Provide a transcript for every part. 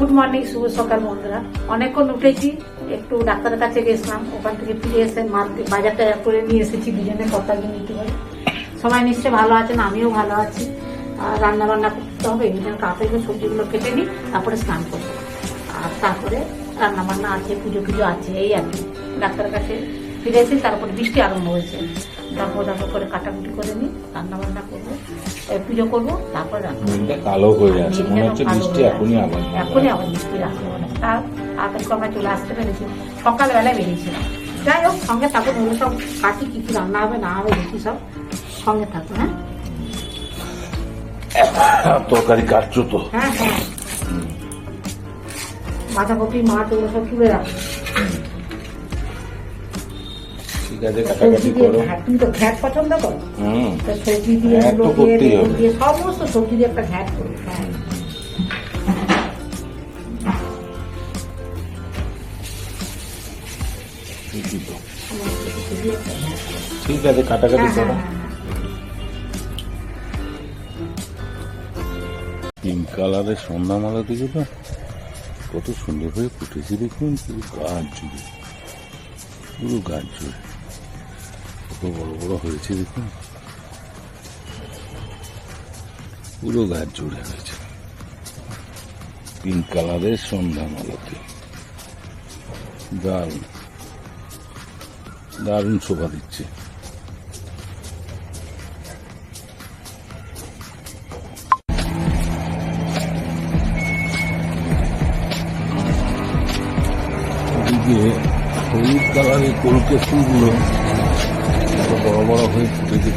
Good morning, শুভ সকাল বন্ধুরা। অনেকক্ষণ উঠেছি, একটু ডাক্তারের কাছে গেছিলাম, ওখান থেকে ফিরে এসে মার্কেট বাজার টাজার করে নিয়ে এসেছি, দুজনে কথা নিতে পারে সবাই নিশ্চয়ই ভালো আছেন, আমিও ভালো আছি। আর রান্না বান্না করতে হবে, এই জন্য করে সবজিগুলো কেটে নিই, তারপরে স্নান করব। আর তারপরে রান্না বান্না আছে পুজো পুজো আছে, এই আর কি। ডাক্তারের কাছে ফিরে এসে তারপরে বৃষ্টি আরম্ভ হয়েছে। তারপর তারপর করে কাটাকুটি করে নিই রান্না বান্না করব পুজো করব তারপরে রান্না কালো হয়ে আছে মনে হচ্ছে বৃষ্টি এখনই আবার এখনই আবার বৃষ্টি আসবে মানে তার তাড়াতাড়ি করে আমরা চলে আসতে পেরেছি। সকালবেলায় বেরিয়েছিলাম। যাই হোক সঙ্গে থাকুন ওগুলো সব কাটি কি কি রান্না হবে না হবে দেখি সব। সঙ্গে থাকুন হ্যাঁ? তরকারি কাটছো তো? হ্যাঁ হ্যাঁ। বাঁধাকপি মাছ ওগুলো সব তুলে রাখো ঠিক আছে কাটাকাটি করো। তুমি তো ঘ্যাট পছন্দ করো? হুম। সবজি দিয়ে সমস্ত সবজি দিয়ে একটা ঘ্যাট করো। হ্যাঁ। ঠিক আছে কাটাকাটি হ্যাঁ, হ্যাঁ, করো। পিঙ্ক কালারের সন্ধ্যা সন্ধ্যামালা দিকে তো কত সুন্দর হয়ে ফুটেছে দেখুন পুরো গাছ জুড়ে। পুরো গাছ জুড়ে। কত বড় বড় হয়েছে, দেখুন। পুরো গাছ জুড়ে হয়েছে। পিঙ্ক কালারের সন্ধ্যামালাতে দারুণ। দারুণ শোভা দিচ্ছে। এদিকে হলুদ কালারের কলকে ফুলগুলো কত বড় বড় হয়ে ফুটেছে।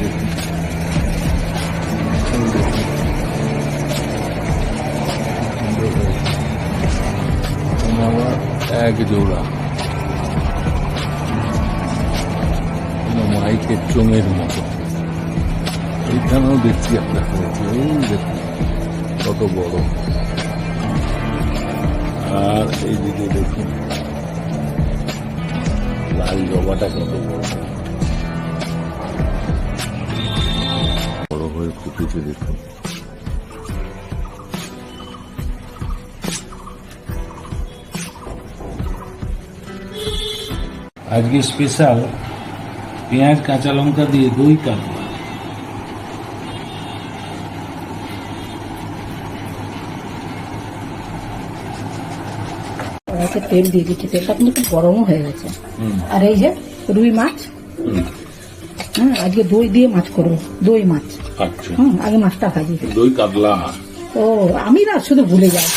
এখানে আবার এক জোড়া। মাইকের চোঙের মতো। এইখানেও দেখছি একটা হয়েছে কত বড়। আর এইদিকে দেখুন। লাল জবাটা কত বড় হয়ে ফুটেছে দেখুন। আজকে স্পেশাল পেঁয়াজ, কাঁচা লঙ্কা দিয়ে দই কাটবো। কড়াইতে তেল দিয়ে দিচ্ছি তেলটা কিন্তু খুব গরমও হয়ে গেছে। আর এই যে রুই মাছ হ্যাঁ আজকে দই দিয়ে মাছ করব দই মাছ। আচ্ছা। হুম আগে মাছটা ভাজি। দই কাতলা। ও আমি না শুধু ভুলে যাই।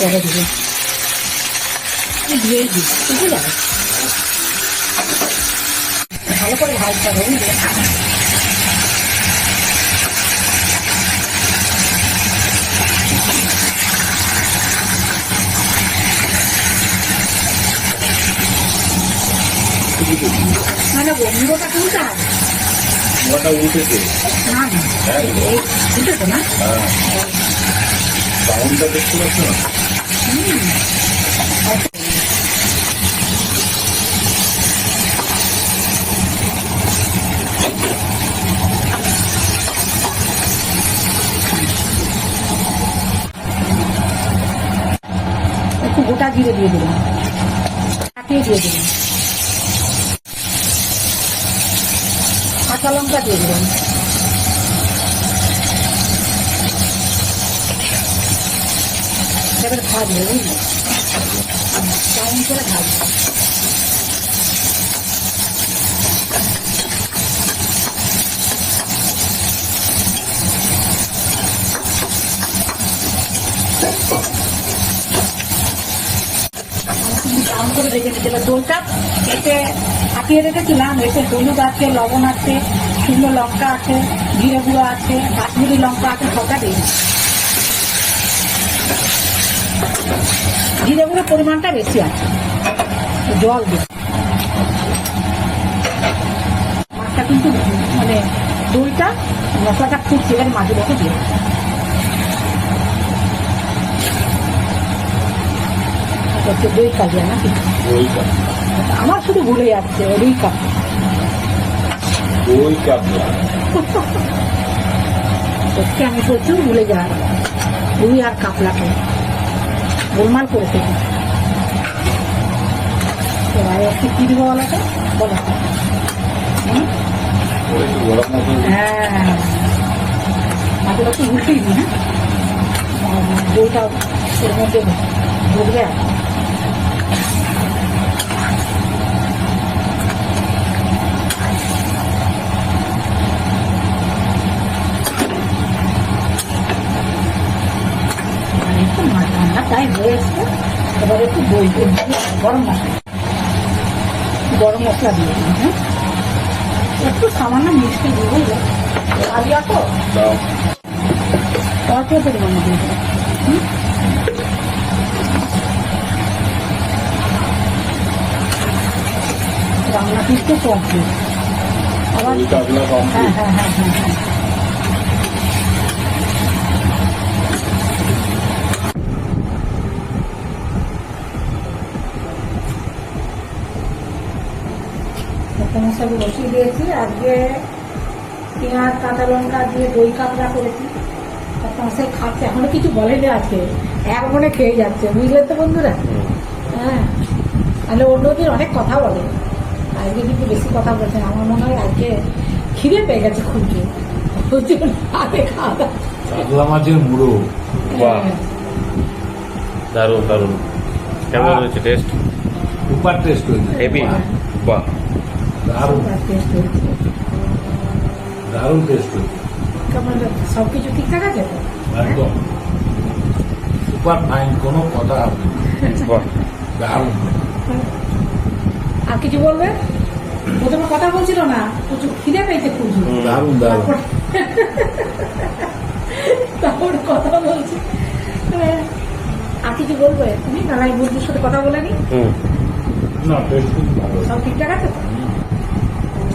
পরে দিবি। দিয়ে দিই বুঝে যাবে ভালো করে ভাজতে হবে বুঝলে মানে তুলতে হবে ওটা উঠেছে না না? হ্যাঁ। সাউন্ডটা দেখতে পাচ্ছ না একটু গোটা জিরে দিয়ে দিলাম। কাটিয়ে দিয়ে দিলাম। কাঁচা লঙ্কা দিয়ে দিলাম। এবার ভাজবে, বুঝলি? চাউমিন করে ভাজবে। করে রেখে হবে দোলটা এতে হাতিয়ে রেখেছিলাম। এতে হলুদ আছে, লবণ আছে, শুকনো লঙ্কা আছে, জিরে গুঁড়ো আছে, কাশ্মীরি লঙ্কা আছে, সবটা দিয়ে জিরে গুঁড়োর পরিমাণটা বেশি আছে। জল দিই মাছটা কিন্তু মানে দইটা মশলাটা খুব তেলের মাঝে মতো দিয়ে হচ্ছে দই কাজিয়া নাকি দই আমার শুধু ভুলে যাচ্ছে রুই কাপ দই কাবলা সত্যি আমি প্রচুর ভুলে যাই। রুই আর কাপলাকে। গোলমাল করে ফেলি এবারে একটু কি দিব বলো তো? বলো। হুম? ওই একটু গরম মশলা দিয়ে হ্যাঁ। মাঝে একটু উল্টেই দিই হ্যাঁ? দইটা এর মধ্যে ঢুকবে আর একটু মাছ রান্না তাই হয়ে এসছে এবার একটু দই দিয়ে গরম মশলা গরম মশলা দিয়ে দিই হ্যাঁ। একটু সামান্য মিষ্টি দিয়ে দিই আলিয়া তো? অল্প পরিমাণে দিয়ে দেবো রান্না কিন্তু কমপ্লিট আবার কাবলা হ্যাঁ হ্যাঁ হ্যাঁ হ্যাঁ। হ্যাঁ সমস্যা বসিয়ে দিয়েছি। আজকে পেঁয়াজ কাঁচা লঙ্কা দিয়ে দই কাঁকড়া করেছি। সে খাচ্ছে। এখনও কিছু বলেনি আজকে। এক মনে খেয়ে যাচ্ছে। বুঝলেন তো বন্ধুরা? হ্যাঁ। তাহলে অন্যদিন অনেক কথা বলে। আজকে কিন্তু বেশি কথা বলছে আমার মনে হয় আজকে খিদে পেয়ে গেছে খুব জোর। কাতলা মাছের মুড়ো হ্যাঁ, দারুণ দারুণ। কেমন হয়েছে? টেস্ট সুপার টেস্ট হয়েছে। হেভি বাহ। দারুণ। দারুণ টেস্ট হয়েছে। সবকিছু ঠিকঠাক আছে একদম। সুপার ফাইন কোনো কথা হবে দারুণ। আর কিছু বলবে? প্রথমে কথা বলছিল না প্রচুর খিদে পেয়েছে। হুম। দারুণ দারুণ। তারপর কথা বলছি। হ্যাঁ। আর কিছু বলবে? তুমি? নালাই বন্ধুর সাথে কথা বলে নি? না সব ঠিকঠাক আছে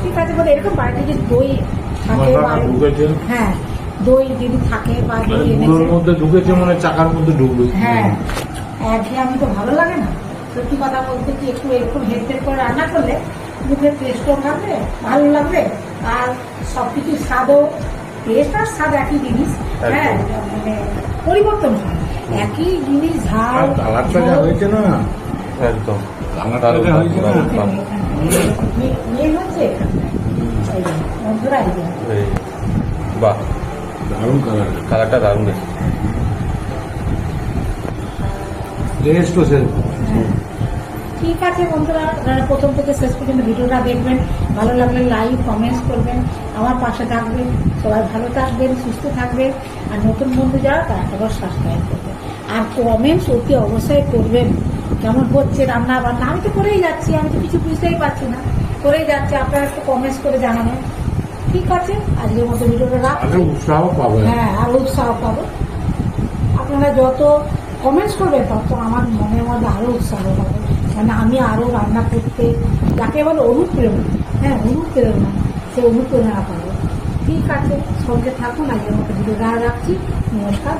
তো? ঠিক আছে বলে এরকম বাড়িতে যদি দই থাকে হ্যাঁ দই যদি থাকে বা মানে দই এনেছে। মধ্যে ঢুকেছে মানে চাকার মধ্যে ঢুকলো। হ্যাঁ আমি তো ভালো লাগে না। সত্যি কথা বলতে কি একটু এরকম হেড করে রান্না করলে মুখের টেস্টও থাকবে ভালো লাগবে। আর সবকিছু স্বাদও টেস্ট আর স্বাদ একই জিনিস। হ্যাঁ মানে পরিবর্তন হয়। একই জিনিস ঝাল কালারটা হয়েছে না একদম। কালারটা হয়েছে না? বাহ দারুণ কালার কালারটা দারুণ টেস্টও সেরকম। ঠিক আছে বন্ধুরা আপনারা প্রথম থেকে শেষ পর্যন্ত ভিডিওটা দেখবেন ভালো লাগলে লাইক কমেন্টস করবেন আমার পাশে থাকবেন সবাই ভালো থাকবেন সুস্থ থাকবেন আর নতুন বন্ধু যারা তারা একবার সাবস্ক্রাইব করবেন। আর কমেন্টস অতি অবশ্যই করবেন। কেমন হচ্ছে রান্না বান্না? আমি তো করেই যাচ্ছি আমি তো কিছু বুঝতেই পারছি না। করেই যাচ্ছি আপনারা একটু কমেন্টস করে জানাবেন। ঠিক আছে? আজকের মতো ভিডিওটা রাখ আগে উৎসাহ পাবে। হ্যাঁ আরও উৎসাহ পাবো। আপনারা যত কমেন্টস করবেন তত আমার মনের মধ্যে আরও উৎসাহ পাবে। মানে আমি আরও রান্না করতে যাকে বলে অনুপ্রেরণা হ্যাঁ অনুপ্রেরণা, সে অনুপ্রেরণা পাবো ঠিক আছে, সঙ্গে থাকুন আজকে আমাকে ভিডিও রাখছি, নমস্কার।